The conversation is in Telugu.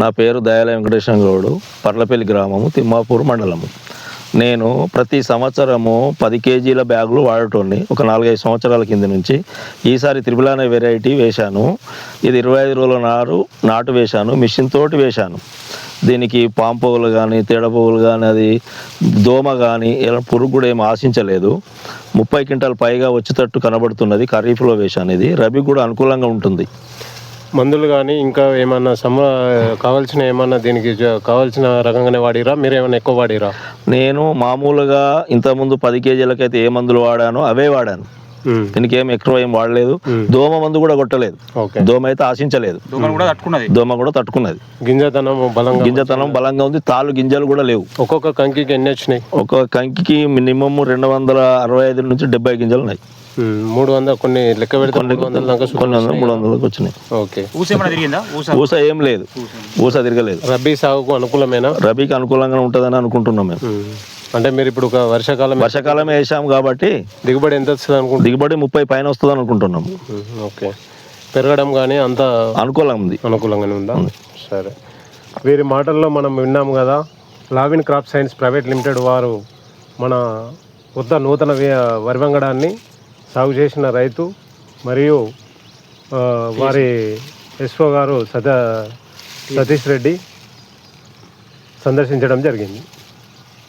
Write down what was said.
నా పేరు దయాల వెంకటేశ్వర గౌడు పర్లపల్లి గ్రామము తిమ్మాపూర్ మండలము. నేను ప్రతి సంవత్సరము పది కేజీల బ్యాగులు వాడటోని ఒక నాలుగైదు సంవత్సరాల కింద నుంచి ఈసారి త్రిపుల్ అనే వెరైటీ వేశాను. ఇది ఇరవై ఐదు రోజుల నారు నాటు వేశాను మిషన్ తోటి వేశాను. దీనికి పాంపువ్వులు కానీ తేడపువ్వులు కానీ అది దోమ కానీ ఇలా పురుగు కూడా ఏం ఆశించలేదు. ముప్పై క్వింటాల్ పైగా వచ్చేటట్టు కనబడుతున్నది ఖరీఫ్లో వేశాను ఇది. రబీ కూడా అనుకూలంగా ఉంటుంది. మందులు కానీ ఇంకా ఏమన్నా సమ కావాల్సిన ఏమన్నా దీనికి కావాల్సిన రకంగానే వాడిరా? మీరు ఏమైనా ఎక్కువ వాడిరా? నేను మామూలుగా ఇంతకుముందు పది కేజీలకైతే ఏ మందులు వాడానో అవే వాడాను. దీనికి ఏం ఎక్కువ ఏం వాడలేదు. దోమ మందు కూడా కొట్టలేదు. ఓకే. దోమ అయితే ఆశించలేదు. దోమలు కూడా తట్టుకున్నది. దోమ కూడా తట్టుకున్నది. గింజతనం బలంగా గింజతనం బలంగా ఉంది. తాలు గింజలు కూడా లేవు. ఒక్కొక్క కంకికి ఎన్ని వచ్చినాయి? ఒక కంకికి మినిమం రెండు వందల అరవై ఐదు నుంచి డెబ్బై గింజలు ఉన్నాయి. మూడు వందల కొన్ని లెక్క పెడితే మూడు వందల దాకా సుమారు కొన్ని వందలు మూడు వందలకు వచ్చినాయి. ఓకే. ఊస ఏం లేదు. ఊస. తిరగలేదు. రబీ సాగుకు అనుకూలమేనా? రబీకి అనుకూలంగా ఉంటుందని అనుకుంటున్నాం మేము. అంటే మీరు ఇప్పుడు ఒక వర్షాకాలం వర్షాకాలమే వేసాం కాబట్టి దిగుబడి ఎంత వస్తుంది అనుకుంటున్నారు? దిగుబడి ముప్పై పైన వస్తుందని అనుకుంటున్నాం. ఓకే. పెరగడం కానీ అంత అనుకూలంగా ఉంది. అనుకూలంగానే ఉందా? సరే. వీరి మాటల్లో మనం విన్నాము కదా Lavin crop science private limited వారు మన కొత్త నూతన వి- వరి వంగడాన్ని సాగు చేసిన రైతు మరియు వారి ఎస్ఓ గారు సత సతీష్ రెడ్డి సందర్శించడం జరిగింది.